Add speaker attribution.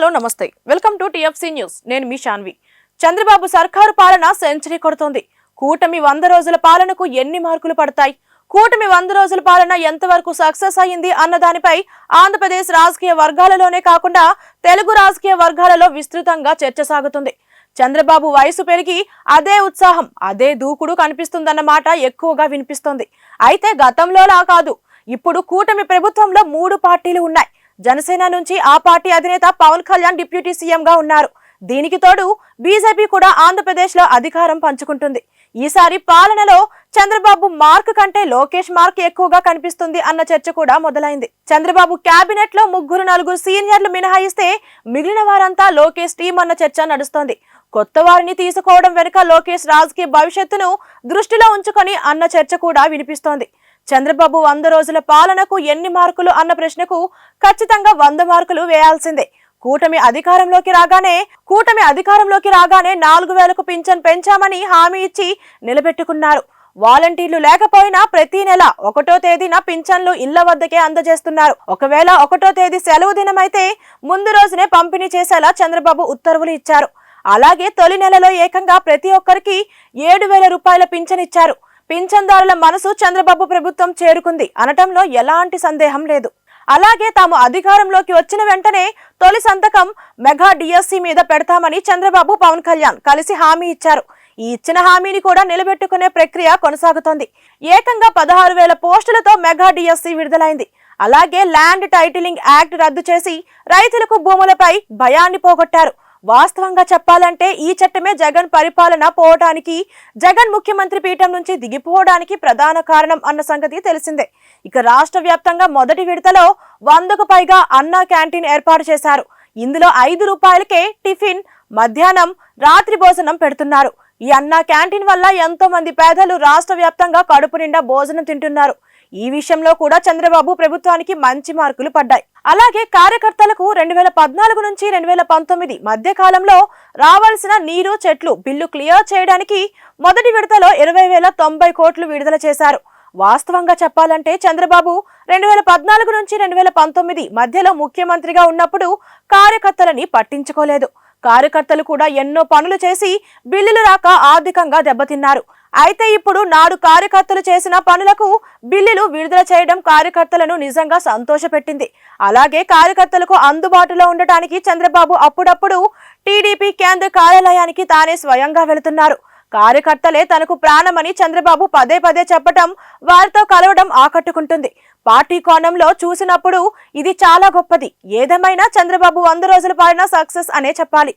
Speaker 1: Hello నమస్తే. Welcome to TFC news. నేను మీ షాన్వి. చంద్రబాబు సర్కారు పాలన సెంచరీ కొడుతోంది. కూటమి వంద రోజుల పాలనకు ఎన్ని మార్కులు పడతాయి? కూటమి వంద రోజుల పాలన ఎంతవరకు సక్సెస్ అయింది అన్న దానిపై ఆంధ్రప్రదేశ్ రాజకీయ వర్గాలలోనే కాకుండా తెలుగు రాజకీయ వర్గాలలో విస్తృతంగా చర్చ సాగుతుంది. చంద్రబాబు వయసు పెరిగి అదే ఉత్సాహం అదే దూకుడు కనిపిస్తుందన్నమాట ఎక్కువగా వినిపిస్తోంది. అయితే గతంలోలా కాదు. ఇప్పుడు కూటమి ప్రభుత్వంలో మూడు పార్టీలు ఉన్నాయి. జనసేన నుంచి ఆ పార్టీ అధినేత పవన్ కళ్యాణ్ డిప్యూటీ సీఎంగా ఉన్నారు. దీనికి తోడు బీజేపీ కూడా ఆంధ్రప్రదేశ్లో అధికారం పంచుకుంటుంది. ఈసారి పాలనలో చంద్రబాబు మార్క్ కంటే లోకేష్ మార్క్ ఎక్కువగా కనిపిస్తుంది అన్న చర్చ కూడా మొదలైంది. చంద్రబాబు కేబినెట్లో ముగ్గురు నలుగురు సీనియర్లు మినహాయిస్తే మిగిలిన వారంతా లోకేష్ టీం అన్న చర్చ నడుస్తోంది. కొత్త వారిని తీసుకోవడం వెనుక లోకేష్ రాజకీయ భవిష్యత్తును దృష్టిలో ఉంచుకొని అన్న చర్చ కూడా వినిపిస్తోంది. చంద్రబాబు వంద రోజుల పాలనకు ఎన్ని మార్కులు అన్న ప్రశ్నకు ఖచ్చితంగా వంద మార్కులు వేయాల్సిందే. కూటమి అధికారంలోకి రాగానే కూటమి అధికారంలోకి రాగానే నాలుగు వేలకు పింఛన్ పెంచామని హామీ ఇచ్చి నిలబెట్టుకున్నారు. వాలంటీర్లు లేకపోయినా ప్రతి నెల ఒకటో తేదీన పింఛన్లు ఇళ్ళ వద్దకే అందజేస్తున్నారు. ఒకవేళ ఒకటో తేదీ సెలవు దినమైతే ముందు రోజునే పంపిణీ చేసేలా చంద్రబాబు ఉత్తర్వులు ఇచ్చారు. అలాగే తొలి నెలలో ఏకంగా ప్రతి ఒక్కరికి ఏడు వేల రూపాయల పింఛన్ ఇచ్చారు. పింఛన్దారుల మనసు చంద్రబాబు ప్రభుత్వం చేరుకుంది అనటంలో ఎలాంటి సందేహం లేదు. అలాగే తాము అధికారంలోకి వచ్చిన వెంటనే తొలి సంతకం మెగా డిఎస్సి మీద పెడతామని చంద్రబాబు పవన్ కళ్యాణ్ కలిసి హామీ ఇచ్చారు. ఈ ఇచ్చిన హామీని కూడా నిలబెట్టుకునే ప్రక్రియ కొనసాగుతోంది. ఏకంగా పదహారు వేల పోస్టులతో మెగా డిఎస్సి విడుదలైంది. అలాగే ల్యాండ్ టైటిలింగ్ యాక్ట్ రద్దు చేసి రైతులకు భూములపై భయాన్ని పోగొట్టారు. వాస్తవంగా చెప్పాలంటే ఈ చట్టమే జగన్ పరిపాలన పోవడానికి జగన్ ముఖ్యమంత్రి పీఠం నుంచి దిగిపోవడానికి ప్రధాన కారణం అన్న సంగతి తెలిసిందే. ఇక రాష్ట్ర వ్యాప్తంగా మొదటి విడతలో వందకు పైగా అన్నా క్యాంటీన్ ఏర్పాటు చేశారు. ఇందులో ఐదు రూపాయలకే టిఫిన్ మధ్యాహ్నం రాత్రి భోజనం పెడుతున్నారు. ఈ అన్నా క్యాంటీన్ వల్ల ఎంతో మంది పేదలు రాష్ట్ర వ్యాప్తంగా కడుపు నిండా భోజనం తింటున్నారు. ఈ విషయంలో కూడా చంద్రబాబు ప్రభుత్వానికి మంచి మార్కులు పడ్డాయి. అలాగే కార్యకర్తలకు రెండు వేల పద్నాలుగు నుంచి రెండు వేల పంతొమ్మిది మధ్య కాలంలో రావాల్సిన నీరు చెట్లు బిల్లు క్లియర్ చేయడానికి మొదటి విడతలో ఇరవై వేల తొంభై కోట్లు విడుదల చేశారు. వాస్తవంగా చెప్పాలంటే చంద్రబాబు రెండు వేల పద్నాలుగు నుంచి రెండు వేల పంతొమ్మిది మధ్యలో ముఖ్యమంత్రిగా ఉన్నప్పుడు కార్యకర్తలని పట్టించుకోలేదు. కార్యకర్తలు కూడా ఎన్నో పనులు చేసి బిల్లులు రాక ఆర్థికంగా దెబ్బతిన్నారు. అయితే ఇప్పుడు నాడు కార్యకర్తలు చేసిన పనులకు బిల్లులు విడుదల చేయడం కార్యకర్తలను నిజంగా సంతోషపెట్టింది. అలాగే కార్యకర్తలకు అందుబాటులో ఉండటానికి చంద్రబాబు అప్పుడప్పుడు టీడీపీ కేంద్ర కార్యాలయానికి తానే స్వయంగా వెళుతున్నారు. కార్యకర్తలే తనకు ప్రాణమని చంద్రబాబు పదే పదే చెప్పటం వారితో కలవడం ఆకట్టుకుంటుంది. పార్టీ కోణంలో చూసినప్పుడు ఇది చాలా గొప్పది. ఏదేమైనా చంద్రబాబు వంద రోజుల పాలన సక్సెస్ అనే చెప్పాలి.